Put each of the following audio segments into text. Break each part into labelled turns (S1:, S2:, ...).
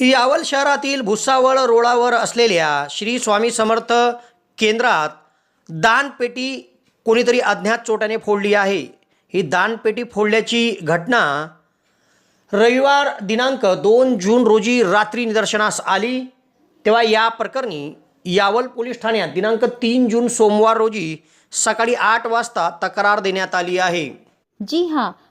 S1: यावल शहरातील भुसावळ रोडावर असलेल्या श्री स्वामी समर्थ केंद्रात दानपेटी कोणीतरी अज्ञात चोट्याने फोडली आहे. ही दानपेटी फोडल्याची घटना रविवार दिनांक दोन जून रोजी रात्री निदर्शनास आली. तेव्हा या प्रकरणी यावल पोलीस ठाण्यात दिनांक तीन जून सोमवार रोजी सकाळी आठ वाजता तक्रार देण्यात आली आहे.
S2: जी हां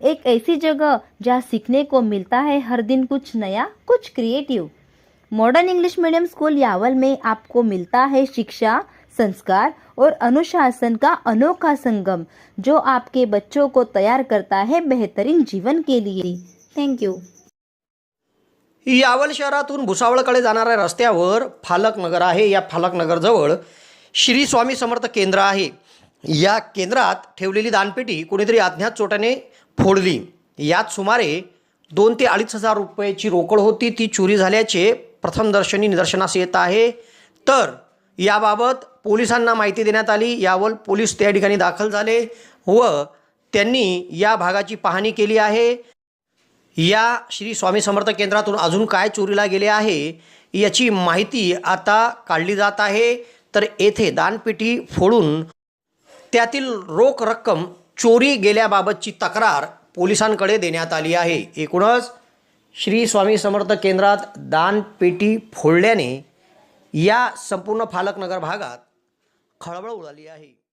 S2: एक ऐसी जगह जहाँ सीखने को मिलता है हर दिन कुछ नया कुछ creative modern English medium school Yawal में आपको मिलता है शिक्षा संस्कार और अनुशासन का अनोखा संगम जो आपके बच्चों को तैयार करता है बेहतरीन जीवन के लिए। थैंक यू
S1: यावल शहरातून भुसावळकडे जाणाऱ्या रस्त्यावर फालकनगर आहे. या फालकनगरजवळ श्री स्वामी समर्थ केंद्र आहे. या केंद्रात ठेवलेली दानपेटी कुणीतरी अज्ञात चोटाने फोडली. यात सुमारे दोन ते अडीच हजार रुपयाची रोकड होती. ती चोरी झाल्याचे प्रथमदर्शनी निदर्शनास येत आहे. तर याबाबत पोलिसांना माहिती देण्यात आली. यावर पोलीस त्या ठिकाणी दाखल झाले व त्यांनी या भागाची पाहणी केली आहे. या श्री स्वामी समर्थ केंद्रातून अजून काय चोरीला गेले आहे याची माहिती आता काढली जात आहे. तर येथे दानपेटी फोडून त्यातील रोख रक्कम चोरी गेल्याबाबतची तक्रार पोलिसांकडे देण्यात आली आहे. एकूणच श्री स्वामी समर्थ केंद्रात दानपेटी फोडल्याने या संपूर्ण फालकनगर भागात खळबळ उडाली आहे.